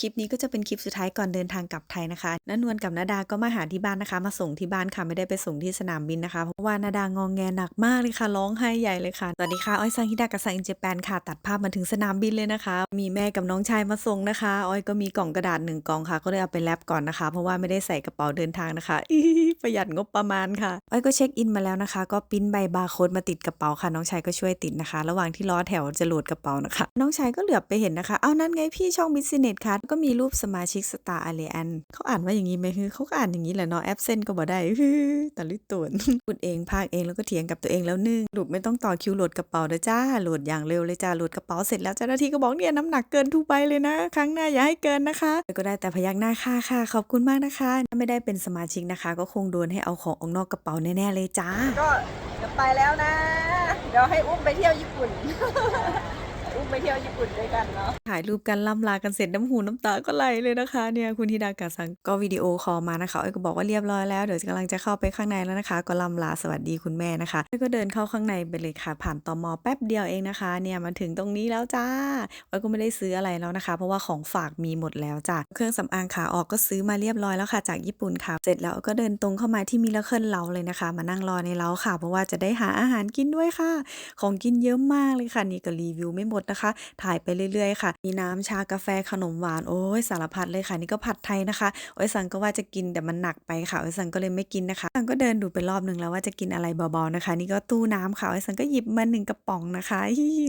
คลิปนี้ก็จะเป็นคลิปสุดท้ายก่อนเดินทางกลับไทยนะคะน้านวลกับนาดาก็มาหาที่บ้านนะคะ มาส่งที่บ้านค่ะไม่ได้ไปส่งที่สนามบินนะคะ เพราะว่านาดางองแงหนักมากเลยค่ะร้องไห้ใหญ่เลยค่ะ สวัสดีค่ะอ้อยซังฮิดากับซังอินเจแปนค่ะ ตัดภาพมาถึงสนามบินเลยนะคะ มีแม่กับน้องชายมาส่งนะคะอ้อยก็มีกล่องกระดาษหนึ่งกล่องค่ะ ก็เลยเอาไปแรปก่อนนะคะ เพราะว่าไม่ได้ใส่กระเป๋าเดินทางนะคะประหยัดงบประมาณค่ะอ้อยก็เช็คอินมาแล้วนะคะ ก็ปิ้นใบบาร์โค้ดมาติดกระเป๋าค่ะ น้องชายก็ช่วยติดนะคะ ระหว่างที่รอแถวจะโหลดกระเป๋านะคะ น้องชายก็เหลือบไปเห็นนะคะ เอานั่นไงพี่ช่องบิสเนสค่ะก็มีรูปสมาชิกสตาร์อาเลอันเขาอ่านว่าอย่างนี้ไหมคือเขาก็อ่านอย่างนี้แหละเนาะแอปเซนก็บ่ได้ฮือตะลิตุนพูดเองพากเองแล้วก็เถียงกับตัวเองแล้วนึ่งหลุดไม่ต้องต่อคิวโหลดกระเป๋าเด้อจ้าโหลดอย่างเร็วเลยจ้าโหลดกระเป๋าเสร็จแล้วเจ้าหน้าที่ก็บอกเนี่ยน้ำหนักเกินทุกใบเลยนะ ครั้งหน้าอย่าให้เกินนะคะก็ได้แต่พยักหน้าค่ะค่ะ ขอบคุณมากนะคะ ถ้าไม่ได้เป็นสมาชิกนะคะ ก็คงโดนให้เอาของออกนอกกระเป๋าแน่ๆเลยจ้า ก็จะไปแล้วนะ เดี๋ยวให้อุ้มไปเที่ยวญี่ปุ่น อุ้มไปเที่ยวญี่ปุ่นด้วยกันเนาะถ่ายรูปกันล่ำลากันเสร็จน้ำหูน้ำตาก็ไหลเลยนะคะเนี่ยคุณธิดากาสังก็วิดีโอคอลมานะคะอ้ก็บอกว่าเรียบร้อยแล้วเดี๋ยวกำลังจะเข้าไปข้างในแล้วนะคะ ก็ล่ำลาสวัสดีคุณแม่นะคะอ้ก็เดินเข้าข้างในไปเลยค่ะ ผ่านตอมอแป๊บเดียวเองนะคะ เนี่ยมาถึงตรงนี้แล้วจ้าอ้ก็ไม่ได้ซื้ออะไรแล้วนะคะ เพราะว่าของฝากมีหมดแล้วจ้ะเครื่องสำอางขาออกก็ซื้อมาเรียบร้อยแล้วค่ะ จากญี่ปุ่นค่ะ เสร็จแล้วก็เดินตรงเข้ามาที่มิลเคิลเล้าเลยนะคะ มานั่งรอในเล้าค่ะ เพราะว่าจะได้หาอาหารกินด้วยค่ะ ของกินเยอะมากเลยค่ะนี่ก็รีวิวไม่หมดนะคะ ถ่ายไปเรื่อยๆค่ะ มีน้ำชากาแฟขนมหวานโอ้ยสารพัดเลยค่ะ นี่ก็ผัดไทยนะคะโอ้ยสังก็ว่าจะกินแต่มันหนักไปค่ะโอ้ยสังก็เลยไม่กินนะคะสังก็เดินดูไปรอบนึงแล้วว่าจะกินอะไรเบาๆนะคะ นี่ก็ตู้น้ำค่ะโอ้ยสังก็หยิบมาหนึ่งกระป๋องนะคะ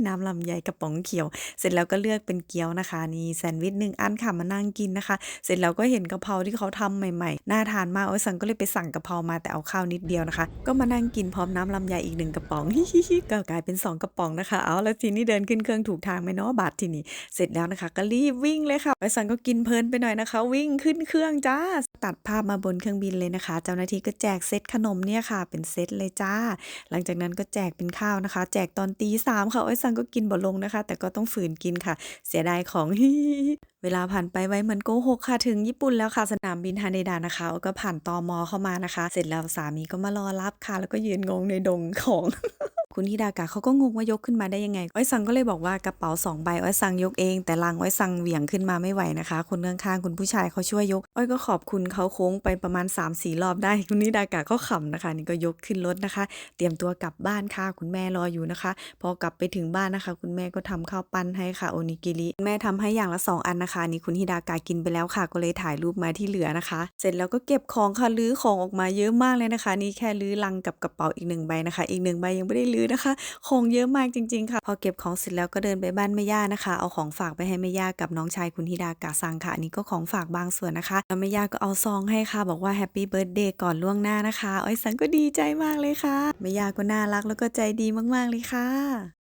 น้ำลำไยกระป๋องเขียว เสร็จแล้วก็เลือกเป็นเกี๊ยวนะคะ นี่แซนด์วิชหนึ่งอันค่ะมานั่งกินนะคะ เสร็จแล้วก็เห็นกะเพราที่เขาทำใหม่ๆน่าทานมากโอ้ยสังก็เลยไปสั่งกะเพรามาแต่เอาข้าวนิดเดียวนะคะ ก็มานั่งกินพร้อมน้ำลำไยอีกหนึ่งกระป๋องก็กลายเป็นสองกระป๋องนะคะ เอาแล้วทีนี้เดินขึ้นเครื่องถูกทางไหมเนาะบาททีนี้เสร็จแล้วนะคะ ก็รีบวิ่งเลยค่ะไอซันก็กินเพลินไปหน่อยนะคะ วิ่งขึ้นเครื่องจ้าตัดภาพมาบนเครื่องบินเลยนะคะ เจ้าหน้าที่ก็แจกเซตขนมเนี่ยค่ะ เป็นเซตเลยจ้า หลังจากนั้นก็แจกเป็นข้าวนะคะ แจกตอนตีสามค่ะไอซันก็กินบ่ลงนะคะ แต่ก็ต้องฝืนกินค่ะ เสียดายของเวลาผ่านไปไว้เหมือนโกหกค่ะถึงญี่ปุ่นแล้วค่ะสนามบินฮาเนดะนะคะ ก็ผ่านตอมอเข้ามานะคะ เสร็จแล้วสามีก็มารอรับค่ะ แล้วก็ยืนงงในดงของ คุณฮิดากะเขาก็งงว่ายกขึ้นมาได้ยังไง อ้อยซังก็เลยบอกว่ากระเป๋าสองใบอ้อยซังยกเอง แต่ลังอ้อยซังเหวี่ยงขึ้นมาไม่ไหวนะคะ คนข้างๆคุณผู้ชายเขาช่วยยก อ้อยก็ขอบคุณเขาโค้งไปประมาณ3ามสี่รอบได้ คุณฮิดากะก็ขำนะคะ นี่ก็ยกขึ้นรถนะคะ เตรียมตัวกลับบ้านค่ะ คุณแม่รออยู่นะคะ พอกลับไปถึงบ้านนะคะ คุณแม่ก็ทำข้าวปั้นให้ค่ะโอนิกิริ แม่ทำให้อย่างละสองอันนะคะ นี่คุณฮิดากะกินไปแล้วค่ะ ก็เลยถ่ายรูปมาที่เหลือนะคะ เสร็จแล้วก็เก็บของค่ะลื้อของออกมาเยอะมากเลยนะคะ นี่แค่ลื้อลังกับกระเป๋าอีกหนึ่งใบนะคะ อีกหนึ่งใบยังไม่ได้ลื้อนะคะ ของเยอะมากจริง ๆ ค่ะ พอเก็บของเสร็จแล้วก็เดินไปบ้านแม่ย่านะคะ เอาของฝากไปให้แม่ย่ากับน้องชายคุณฮิดากะซังค่ะอันนี้ก็ของฝากบางส่วนนะคะแล้วแม่ย่าก็เอาซองให้ค่ะ บอกว่าแฮปปี้เบิร์ดเดย์ก่อนล่วงหน้านะคะอ้อยสังก็ดีใจมากเลยค่ะแม่ย่าก็น่ารักแล้วก็ใจดีมากๆเลยค่ะ